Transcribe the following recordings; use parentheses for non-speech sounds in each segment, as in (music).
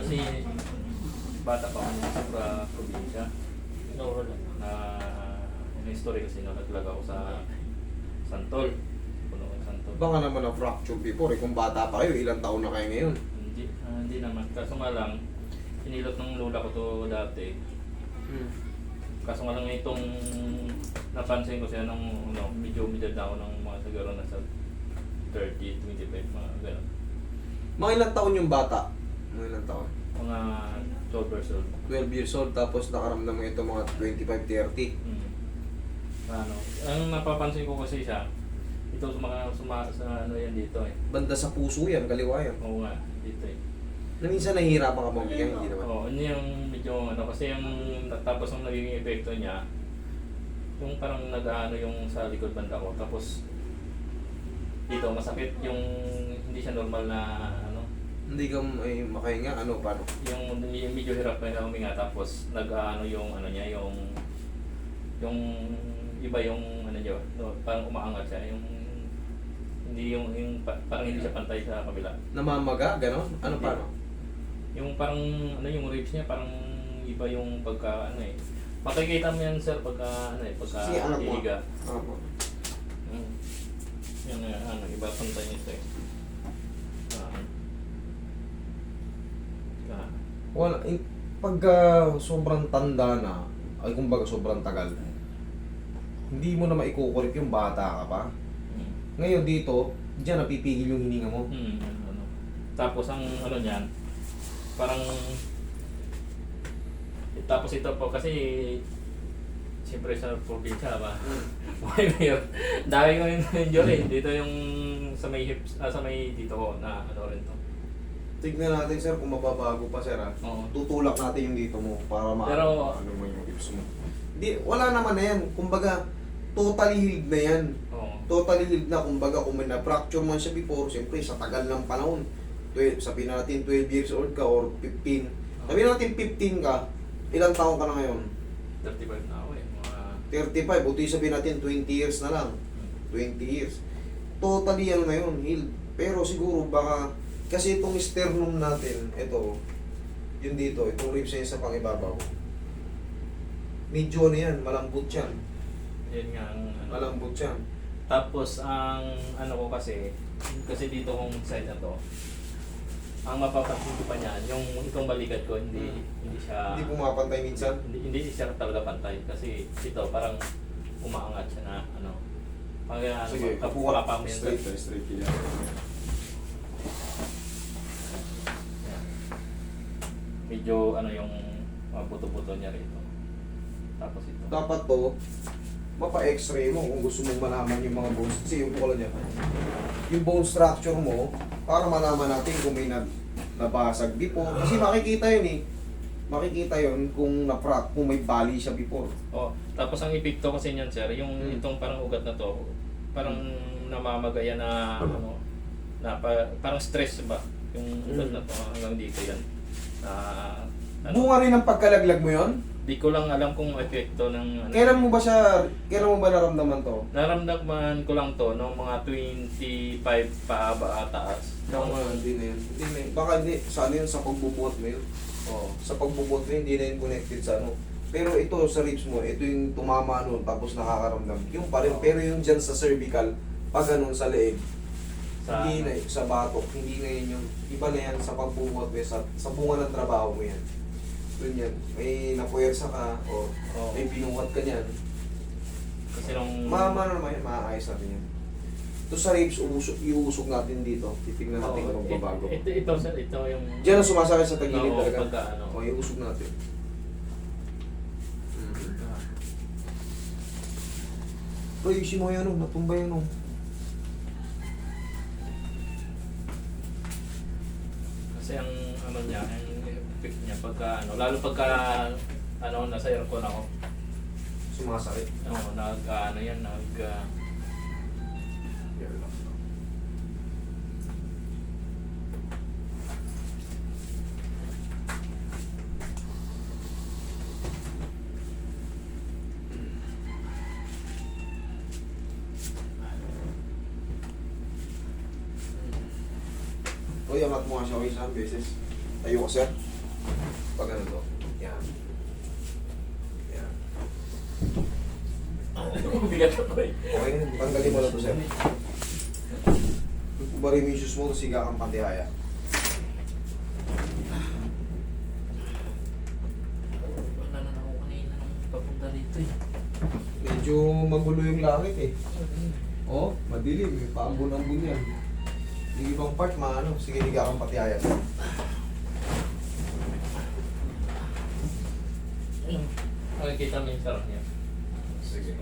Kasi bata pa ako nung sobra probinsya. No, wala. Na history kasi no, naglag ako sa Santol. Puno ng Santol. Baka naman na fracture before eh. Kung bata pa kayo, ilang taon na kayo ngayon? Hindi, ah, hindi naman. Kaso nga lang, pinilot ng lula ko to dati. Kaso nga lang itong napansin ko siya nung ano, medyo medyo na ako ng mga siguro nasa 30, 25, mga gano'n. Mga ilang taon yung bata? Mga ilang taon? Mga 12 years old. 12 years old tapos nakaramdam mo ito mga 25-30. Mm. Ano, ang napapansin ko kasi siya, ito sa mga suma, sa ano yan dito eh. Banda sa puso yan, kaliwa yan. Oo nga, dito eh. Na minsan nahihirapan ka bigyan, hindi naman. Oo, yun yung medyo ano, kasi yung tapos ang naging epekto niya, yung parang nag-ano yung sa likod banda ko, tapos dito masakit yung hindi siya normal na Hindi ka ay, makahinga, ano, paano? yung yung medyo hirap na huminga tapos nag-ano yung ano niya, yung yung iba yung ano niya, no, parang umaangat siya, yung hindi yung, yung pa- parang hindi siya pantay sa kabila. Namamaga, gano'n? Ano Hindi. paano? Yung parang ano yung ribs niya parang iba yung pagka ano eh. Makikita mo yan sir pagka ano eh pagka Sige, anak mo. hihiga. Ano po? Mm. Yan eh, ano iba pantay niya ito eh. Ah. Ah. Wala, eh, pagka sobrang tanda na, ay kumbaga sobrang tagal, hindi mo na maikukulit yung bata ka pa. Ngayon dito, diyan napipigil yung hininga mo. Hmm, ano. Tapos ang ano niyan, parang eh, tapos ito po kasi siyempre sa probinsya ba? (laughs) Buhay mayor. Dahil ko yung injury. Dito yung sa may hips, ah, sa may dito ko na ano rin to. Tignan natin sir kung mababago pa sir ha. Oo. Tutulak natin yung dito mo para ma Pero- ano mo yung hips mo. Di, wala naman na yan. Kumbaga, totally healed na yan. Oo. Totally healed na. Kumbaga, kung may na-fracture man siya before, siyempre sa tagal ng panahon. 12, sabihin natin 12 years old ka or 15. Sabihin natin 15 ka, ilang taon ka na ngayon? 35 na ako eh. Mga 35, buti sabihin natin 20 years na lang. 20 years. Totally ano na yun, healed. Pero siguro baka, kasi itong sternum natin, ito, yun dito, itong ribs niya sa pangibabaw. Medyo ano yan, malambot yan. yun nga ang ano. Malambot yan. Tapos ang ano ko kasi, kasi dito kong side na to, ang mapapansin ko pa niyan, yung itong balikat ko, hindi hindi siya Hindi pumapantay minsan. hindi, hindi siya talaga pantay kasi ito parang umaangat siya na ano. Pag ano, Sige, kapuha pa mo yan. Straight, straight yan. Yan. Medyo ano yung mga buto-buto niya rito. Tapos ito. Dapat to, mapa-x-ray mo kung gusto mong malaman yung mga bones. Kasi yung pala niya, yung bone structure mo, para malaman natin kung may nag nabasag before. Kasi makikita yun eh. Makikita yun kung na kung may bali siya before. Oh, tapos ang epekto kasi niyan sir, yung Hmm. itong parang ugat na to, parang namamagaya na ano, na pa, parang stress ba? Yung ugat Hmm. na to hanggang dito yan. Na ano, Bunga rin ng pagkalaglag mo yon. di ko lang alam kung epekto ng ano. Kailan mo ba siya, kailan mo ba naramdaman to? Naramdaman ko lang to nung mga 25 pa ba taas. Nung, hindi na yun. Hindi na yun. Baka hindi, sa ano yun, sa pagbubuhat mo yun. Oh. Sa pagbubuhat mo yun, hindi na yun connected sa ano. Pero ito sa ribs mo, ito yung tumama nun, tapos nakakaramdam. Yung pa rin, Oo. pero yung dyan sa cervical, pag ganun sa leeg, Sa, hindi na sa batok, hindi na yun yung, iba na yan sa pagbubuhat mo, sa, sa bunga ng trabaho mo yan. Yun yan, may napuwersa ka, o Oo. may binuhat ka niyan. kasi nung Mama na naman yan, maaayos natin yan. Ito sa ribs, uusok, iusok natin dito. Titignan natin Oo, kung magbabago. Ito, ito, sir, ito yung Diyan ang sumasakit sa tagilid Oo, talaga. pagka ano. O, iusok natin. Bro, ayusin mo yan, oh. natumba yan. Oh. Kasi ang ano niya, ang effect niya pagka ano, lalo pagka ano nasa aircon ako. Sumasakit. Ano, nag ano yan, nag ah, Yan lang. Uy, angat mo nga siya isang beses. Tayo sir. Pag ano to. Yan. Yan. (laughs) Bigat ako eh. Okay, tanggalin mo na to, sir. Barimisius mo, siga kang pantihaya. Wala na ako kanina nung papunta dito eh. Medyo magulo yung langit eh. Oh, madilim. May paambon-ambon yan. Yung ibang part, maano. Sige, higa kang patihaya. Ayun. Makikita mo yung sarap niya. Sige.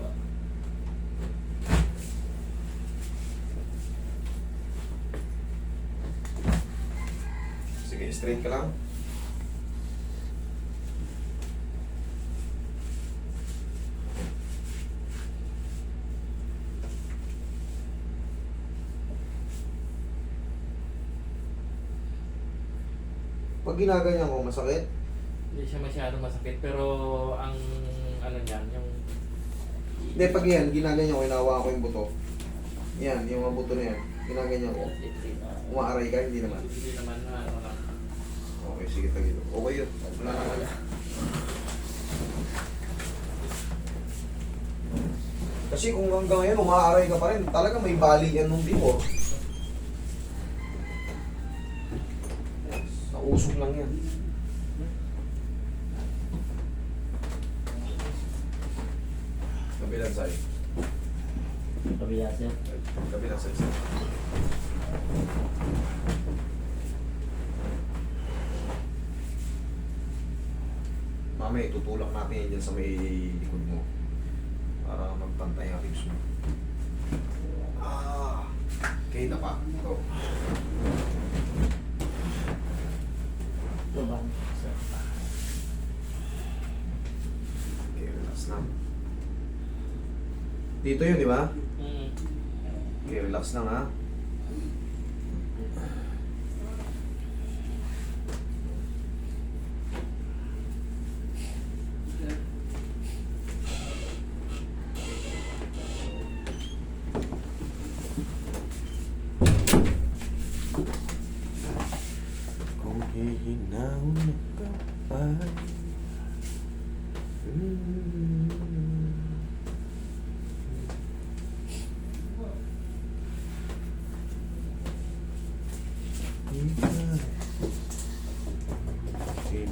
Sige, straight ka lang. Ginaganyan ko, masakit? Hindi siya masyado masakit pero ang ano niyan, yung Hindi, pag yan, ginaganyan ko, inawa ko yung buto. Yan, yung mga buto na yan. Ginaganyan ko. Umaaray ka, hindi naman. Hindi naman na ano lang. Okay, sige, tagilo. Okay yun. Wala naman. Kasi kung hanggang ngayon umaaray ka pa rin, talaga may bali yan nung before. Nausok lang yan. Kabilang side. Kabila siya. Kabilang sir. Mamaya itutulak natin yan dyan sa may likod mo. Para magpantay ang ribs mo. Ah! Okay na pa. Ito. Ito ba? Okay, relax na. Dito yun, di ba? Mm. Okay, relax lang ha. Kung hihinahon ka pa Okay.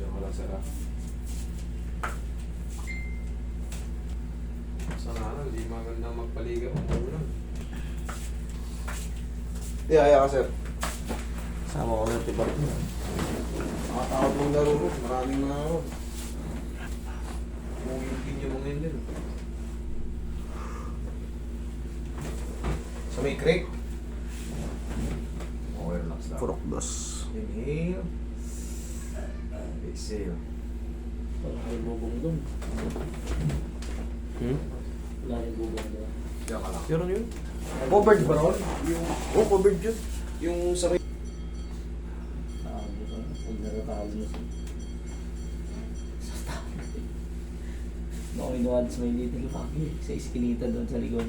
Diyan ko lang sarap. Sana ano, hindi maganda magpaligaw ang ulan. Di, aya ka sir. Sama ko ng tibat mo. Makatawag mong laro ro. Maraming mga ro. Umuwitin yung mga yun din. Sa may creek. Okay, relax lang. Purokdos. Inhale. Exhale. Wala yung bubong doon. Hmm? Wala yung bubong doon. Meron yun? Covered ba ron? Yung, Oh, covered yun. yung sa may... Ah, inuwad sa may little coffee. Sa iskinita doon sa likod.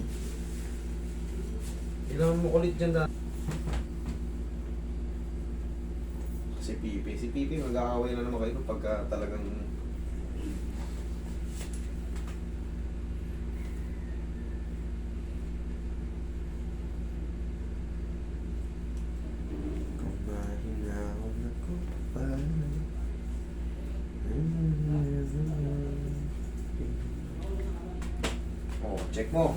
Kailangan mo ulit dyan dati. Si Pipi. Si Pipi, mag-aaway na naman kayo pagka talagang... Kung mahinahon ako pa. Oh, check mo.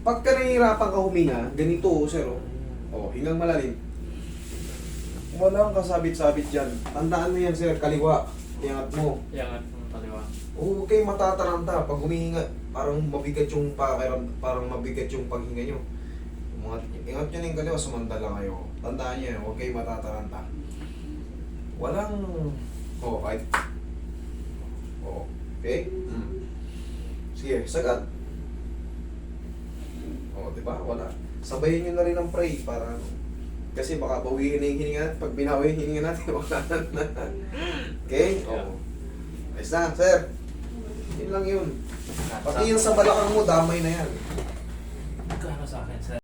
Pagka nahihirapan ka huminga, ganito oh, sir. Oh, oh hingang malalim. Walang kasabit-sabit dyan. Tandaan mo yan, sir. Kaliwa. Iangat mo. Yan nga, kaliwa. Oo, okay, matataranta. Pag humihinga, parang mabigat yung pakiram, parang mabigat yung paghinga nyo. Umangat, ingat nyo na yung kaliwa, sumandala kayo. Tandaan nyo yan, huwag kayo matataranta. Walang... Oo, oh, kahit... Oo. Okay? Mm. Sige, sagat. O, di ba? Wala. Sabayin nyo na rin ang pray para ano. Kasi baka bawiin na yung hininga natin. Pag binawi yung hininga natin, (laughs) wala na. okay? Yeah. Oo. Ayos na, sir. Yun lang yun. Pati yung sa balakang mo, damay na yan. Magkano sa akin, sir?